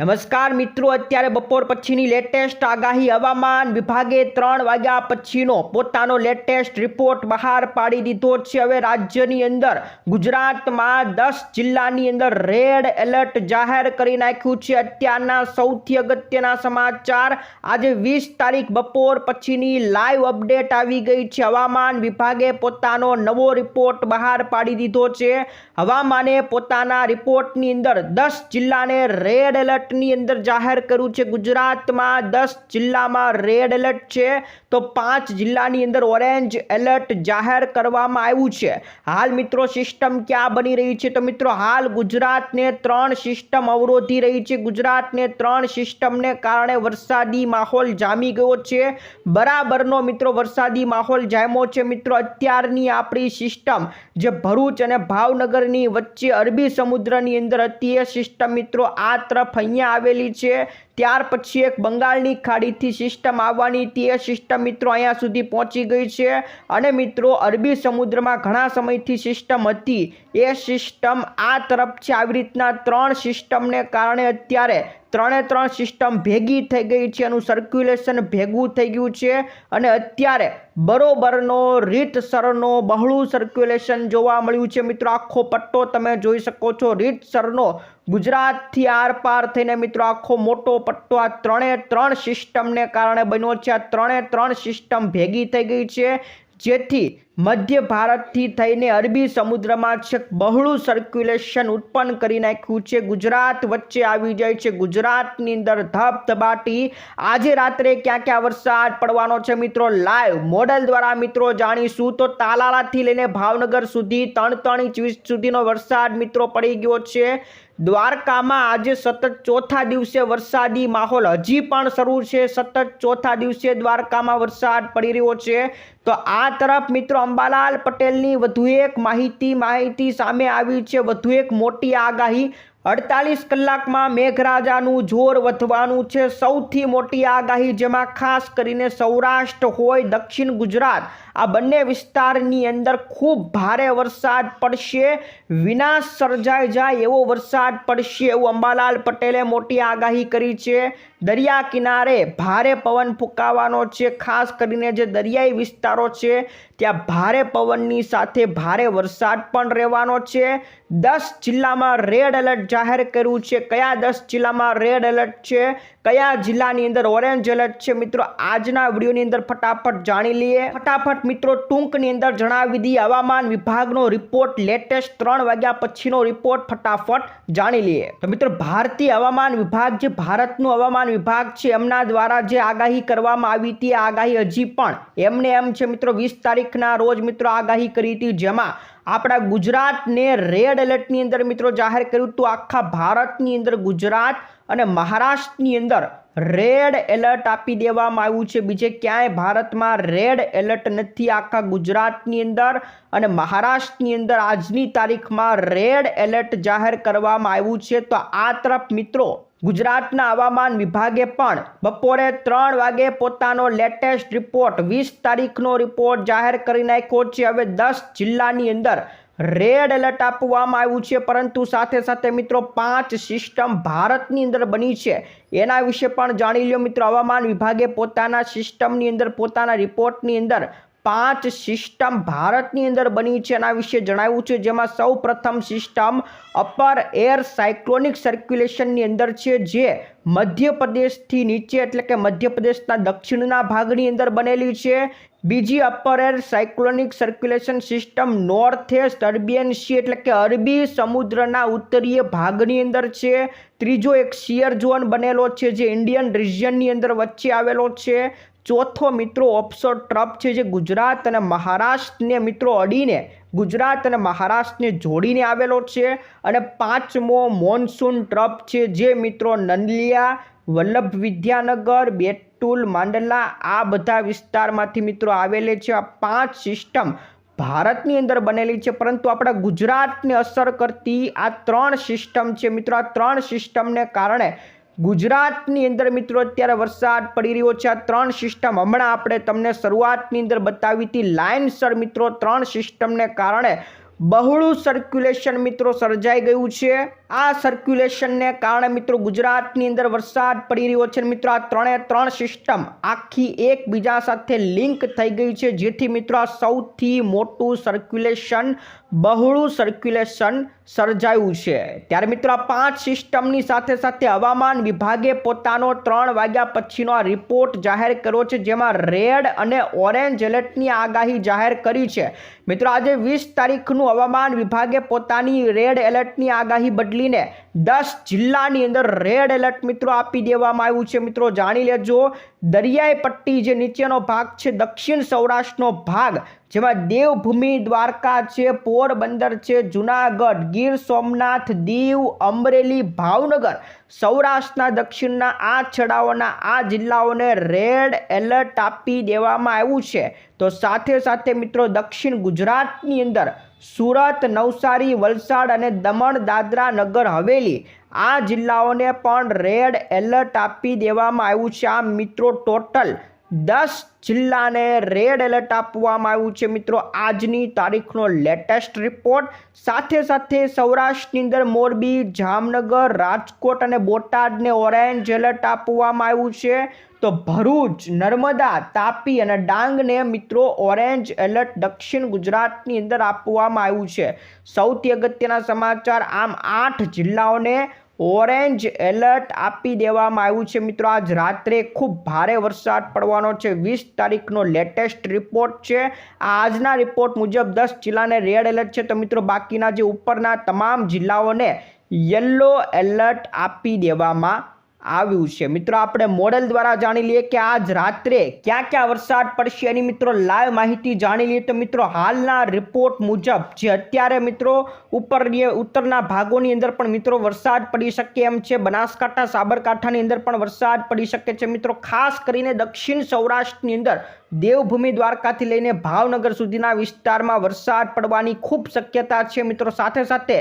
નમસ્કાર મિત્રો, અત્યારે બપોર પછીની લેટેસ્ટ આગાહી હવામાન વિભાગે ત્રણ વાગ્યા પછીનો પોતાનો લેટેસ્ટ રિપોર્ટ બહાર પાડી દીધો છે. હવે રાજ્યની અંદર, ગુજરાતમાં દસ જિલ્લાની અંદર રેડ એલર્ટ જાહેર કરી નાખ્યું છે. અત્યારના સૌથી અગત્યના સમાચાર, આજે વીસ તારીખ બપોર પછીની લાઈવ અપડેટ આવી ગઈ છે. હવામાન વિભાગે પોતાનો નવો રિપોર્ટ બહાર પાડી દીધો છે. હવામાને પોતાના રિપોર્ટની અંદર દસ જિલ્લાને રેડ એલર્ટની અંદર જાહેર કર્યું છે. ગુજરાતમાં દસ જિલ્લામાં રેડ એલર્ટ છે. તો પાંચ જિલ્લાની અંદર ઓરેન્જ એલર્ટ જાહેર કરવામાં આવ્યું છે. હાલ મિત્રો સિસ્ટમ ક્યાં બની રહી છે? તો મિત્રો હાલ ગુજરાતને ત્રણ સિસ્ટમ અવરોધી રહી છે. ગુજરાતને ત્રણ સિસ્ટમને કારણે વરસાદી માહોલ જામી ગયો છે. બરાબરનો મિત્રો વરસાદી માહોલ જામ્યો છે. મિત્રો અત્યારની આપણી સિસ્ટમ જે ભરૂચ અને ભાવનગરની વચ્ચે અરબી સમુદ્રની અંદર હતી એ સિસ્ટમ મિત્રો આ તરફ અહીંયા આવેલી છે. ત્યાર પછી એક બંગાળની ખાડીથી સિસ્ટમ આવવાની એ સિસ્ટમ મિત્રો અહીંયા સુધી પહોંચી ગઈ છે. અને મિત્રો, અરબી સમુદ્રમાં ઘણા સમયથી સિસ્ટમ હતી. એ સિસ્ટમ આ તરફ છે આવી રીતના ત્રણ સિસ્ટમને કારણે અત્યારે ત્રણે ત્રણ સિસ્ટમ ભેગી થઈ ગઈ છે. એનું સર્ક્યુલેશન ભેગું થઈ ગયું છે. અને અત્યારે બરોબરનો રીતસરનો બહોળું સર્ક્યુલેશન જોવા મળ્યું છે. મિત્રો, આખો પટ્ટો તમે જોઈ શકો છો. રીતસરનો ગુજરાતથી આર પાર થઈને મિત્રો આખો મોટો પટ્ટો આ ત્રણે ત્રણ સિસ્ટમને કારણે બન્યો છે. આ ત્રણે ત્રણ સિસ્ટમ ભેગી થઈ ગઈ છે. જેથી મધ્ય ભારતથી થઈને અરબી સમુદ્રમાં છે. બહોળું સર્ક્યુલેશન ઉત્પન્ન કરી નાખ્યું છે. ગુજરાત વચ્ચે આવી જાય છે. ગુજરાતની અંદર ધબધબાટી. આજે રાત્રે ક્યાં ક્યાં વરસાદ પડવાનો છે મિત્રો? લાઈવ મોડલ દ્વારા મિત્રો જાણીશું તો તાલાલાથી લઈને ભાવનગર સુધી ત્રણ ત્રણ ઇંચ સુધીનો વરસાદ મિત્રો પડી ગયો છે. દ્વારકામાં આજે સતત ચોથા દિવસે વરસાદી માહોલ. હજી પણ શરૂ છે સતત ચોથા દિવસે દ્વારકામાં વરસાદ પડી રહ્યો છે. તો આ તરફ મિત્રો અંબાલાલ પટેલની વધુ એક માહિતી માહિતી સામે આવી છે. વધુ એક મોટી આગાહી અડતાલીસ કલાકમાં મેઘરાજાનું જોર વધવાનું છે. સૌથી મોટી આગાહી, જેમાં ખાસ કરીને સૌરાષ્ટ્ર હોય, દક્ષિણ ગુજરાત, આ બંને વિસ્તારની અંદર ખૂબ ભારે વરસાદ પડશે. વિનાશ સર્જાઈ જાય એવો વરસાદ પડશે એવું અંબાલાલ પટેલે મોટી આગાહી કરી છે. દરિયા કિનારે ભારે પવન ફૂંકાવાનો છે, ખાસ કરીને જે દરિયાઈ વિસ્તારો છે ત્યાં ભારે પવનની સાથે ભારે વરસાદ પણ રહેવાનો છે. દસ જિલ્લામાં રેડ એલર્ટ જાહેર કર્યું છે. કયા દસ જિલ્લામાં રેડ એલર્ટ છે? કયા જિલ્લાની અંદર ઓરેન્જ એલર્ટ છે? મિત્રો, આજના વિડીયોની અંદર ફટાફટ જાણી લઈએ. ફટાફટ મિત્રો, ટૂંકની અંદર જણાવી દઈએ. હવામાન વિભાગનો રિપોર્ટ લેટેસ્ટ ત્રણ વાગ્યા પછીનો રિપોર્ટ ફટાફટ જાણી લઈએ. તો મિત્રો, ભારતીય હવામાન વિભાગ જે ભારતનું હવામાન વિભાગ છે, એમના દ્વારા જે આગાહી કરવામાં આવી હતી આગાહી હજી પણ એમને એમ છે, મિત્રો, વીસ તારીખના રોજ મિત્રો આગાહી કરી હતી જેમાં આપણા ગુજરાતને રેડ એલર્ટની અંદર મિત્રો જાહેર કર્યું હતું. આખા ભારતની અંદર ગુજરાત અને મહારાષ્ટ્રની અંદર રેડ એલર્ટ આપી દેવામાં આવ્યું છે. બીજે ક્યાંય ભારતમાં રેડ એલર્ટ નથી. આખા ગુજરાતની અંદર અને મહારાષ્ટ્રની અંદર આજની તારીખમાં રેડ એલર્ટ જાહેર કરવામાં આવ્યું છે. તો આ તરફ મિત્રો ગુજરાતના હવામાન વિભાગે પણ બપોરે ત્રણ વાગે પોતાનો લેટેસ્ટ રિપોર્ટ, વીસ તારીખનો રિપોર્ટ જાહેર કરી નાખ્યો છે. હવે દસ જિલ્લાની અંદર રેડ એલર્ટ આપવામાં આવ્યું છે. પરંતુ સાથે સાથે મિત્રો પાંચ સિસ્ટમ ભારતની અંદર બની છે. એના વિશે પણ જાણી લ્યો મિત્રો. હવામાન વિભાગે પોતાના સિસ્ટમની અંદર, પોતાના રિપોર્ટની અંદર પાંચ સિસ્ટમ ભારતની અંદર બની છે એના વિશે જણાવ્યું છે, જેમાં સૌ પ્રથમ સિસ્ટમ અપર એર સાયક્લોનિક સર્ક્યુલેશનની અંદર છે, જે મધ્યપ્રદેશથી નીચે એટલે કે મધ્યપ્રદેશના દક્ષિણના ભાગની અંદર બનેલી છે. બીજી upper air cyclonic circulation system north east Arabian Sea એટલે કે અરબી સમુદ્રના ઉત્તરીય ભાગની અંદર છે. ત્રીજો એક શિયર ઝોન બનેલો છે, જે ઇન્ડિયન રિજિયનની અંદર વચ્ચે આવેલો છે. ચોથો મિત્રો ઓપ્સો ટ્રપ છે જે ગુજરાત અને મહારાષ્ટ્રને મિત્રો અડીને ગુજરાત અને મહારાષ્ટ્રને જોડીને આવેલો છે. અને પાંચમો મોન્સૂન ટ્રપ છે જે મિત્રો નંદલિયા, વલ્લભ વિદ્યાનગર, બેતુલ, માંડલા આ બધા વિસ્તારમાંથી મિત્રો આવેલે છે. આ પાંચ સિસ્ટમ ભારતની અંદર બનેલી છે. પરંતુ આપણા ગુજરાતને અસર કરતી આ ત્રણ સિસ્ટમ છે. મિત્રો આ ત્રણ સિસ્ટમને કારણે ગુજરાતની અંદર મિત્રો અત્યારે વરસાદ પડી રહ્યો છે. આ ત્રણ સિસ્ટમ હમણાં આપણે તમને શરૂઆતની અંદર બતાવી હતી. લાઇનસર મિત્રો ત્રણ સિસ્ટમને કારણે બહોળું સર્ક્યુલેશન મિત્રો સર્જાઈ ગયું છે. આ સર્ક્યુલેશનને કારણે મિત્રો ગુજરાતની અંદર વરસાદ પડી રહ્યો છે મિત્રો આ ત્રણે ત્રણ સિસ્ટમ આખી એકબીજા સાથે લિંક થઈ ગઈ છે, જેથી મિત્રો આ સૌથી મોટું સર્ક્યુલેશન બહોળું સર્ક્યુલેશન સર્જાયું છે. ત્યારે મિત્રો આ પાંચ સિસ્ટમની સાથે સાથે હવામાન વિભાગે પોતાનો ત્રણ વાગ્યા પછીનો આ રિપોર્ટ જાહેર કર્યો છે, જેમાં રેડ અને ઓરેન્જ એલર્ટની આગાહી જાહેર કરી છે. મિત્રો આજે વીસ તારીખનું હવામાન વિભાગે પોતાની રેડ એલર્ટની આગાહી બદલીને દસ જિલ્લાની અંદર રેડ એલર્ટ મિત્રો આપી દેવામાં આવ્યું છે. મિત્રો જાણી લેજો, દરિયાઈ પટ્ટી જે નીચેનો ભાગ છે, દક્ષિણ સૌરાષ્ટ્રનો ભાગ, જેમાં દેવભૂમિ દ્વારકા છે, પોરબંદર છે, જુનાગઢ, ગીર સોમનાથ, દીવ, અમરેલી, ભાવનગર, સૌરાષ્ટ્રના દક્ષિણના આ છેડાઓના આ જિલ્લાઓને રેડ એલર્ટ આપી દેવામાં આવ્યું છે. તો સાથે સાથે મિત્રો દક્ષિણ ગુજરાતની અંદર સુરત, નવસારી, વલસાડ અને દમણ, દાદરા નગર હવેલી. આ જિલ્લાઓને પણ રેડ એલર્ટ આપી દેવામાં આવ્યું છે. આ મિત્રો ટોટલ દસ જિલ્લાને રેડ એલર્ટ આપવામાં આવ્યું છે મિત્રો. આજની તારીખનો લેટેસ્ટ રિપોર્ટ. સાથે સાથે સૌરાષ્ટ્રની અંદર મોરબી, જામનગર, રાજકોટ અને બોટાદને ઓરેન્જ એલર્ટ આપવામાં આવ્યું છે. તો ભરૂચ, નર્મદા, તાપી અને ડાંગને મિત્રો ઓરેન્જ એલર્ટ દક્ષિણ ગુજરાતની અંદર આપવામાં આવ્યું છે. સૌથી અગત્યના સમાચાર આમ આઠ જિલ્લાઓને ઓરેન્જ એલર્ટ આપી દેવામાં આવ્યું છે મિત્રો. આજ રાત્રે ખૂબ ભારે વરસાદ પડવાનો છે. વીસ તારીખનો લેટેસ્ટ રિપોર્ટ છે. આજના રિપોર્ટ મુજબ દસ જિલ્લાને રેડ એલર્ટ છે. તો મિત્રો, બાકીના જે ઉપરના તમામ જિલ્લાઓને યલો એલર્ટ આપી દેવામાં આવ્યું છે. મિત્રો, આપણે મોડેલ દ્વારા જાણી લઈએ કે આજ રાત્રે ક્યાં ક્યાં વરસાદ પડશે એની મિત્રો લાઈવ માહિતી જાણી લઈએ તો મિત્રો, હાલના રિપોર્ટ મુજબ જે અત્યારે મિત્રો ઉપરની, ઉત્તરના ભાગોની અંદર પણ મિત્રો વરસાદ પડી શકે એમ છે. બનાસકાંઠા, સાબરકાંઠાની અંદર પણ વરસાદ પડી શકે છે. મિત્રો, ખાસ કરીને દક્ષિણ સૌરાષ્ટ્રની અંદર દેવભૂમિ દ્વારકાથી લઈને ભાવનગર સુધીના વિસ્તારમાં વરસાદ પડવાની ખૂબ શક્યતા છે. મિત્રો, સાથે સાથે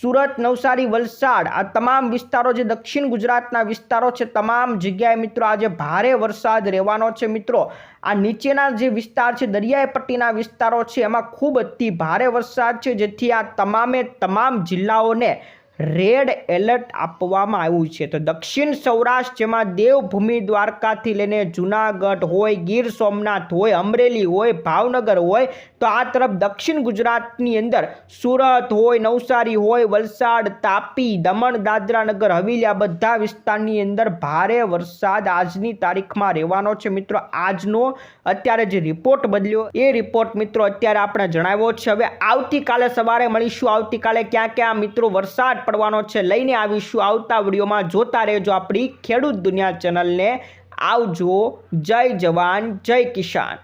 સુરત, નવસારી, વલસાડ આ તમામ વિસ્તારો જે દક્ષિણ ગુજરાતના વિસ્તારો છે, તમામ જગ્યાએ મિત્રો આજે ભારે વરસાદ રહેવાનો છે. મિત્રો, આ નીચેના જે વિસ્તાર છે, દરિયાઈ પટ્ટીના વિસ્તારો છે, એમાં ખૂબ અતિ ભારે વરસાદ છે, જેથી આ તમામે તમામ જિલ્લાઓને રેડ એલર્ટ આપવામાં આવ્યું છે. તો દક્ષિણ સૌરાષ્ટ્ર જેમાં દેવભૂમિ દ્વારકાથી લઈને જુનાગઢ હોય, ગીર સોમનાથ હોય, અમરેલી હોય, ભાવનગર હોય, તો આ તરફ દક્ષિણ ગુજરાતની અંદર સુરત હોય, નવસારી હોય, વલસાડ, તાપી, દમણ દાદરા નગર હવેલી આ બધા વિસ્તારની અંદર ભારે વરસાદ આજની તારીખમાં રહેવાનો છે. મિત્રો, આજનો અત્યારે જે રિપોર્ટ બદલ્યો, એ રિપોર્ટ મિત્રો અત્યારે આપણે જણાવ્યો છે. હવે આવતીકાલે સવારે મળીશું. આવતીકાલે ક્યાં ક્યાં મિત્રો પડવાનો છે. લઈને આવીશું આવતા વિડીયોમાં. જોતા રહેજો આપણી ખેડૂત દુનિયા ચેનલને. આવજો. જય જવાન, જય કિસાન.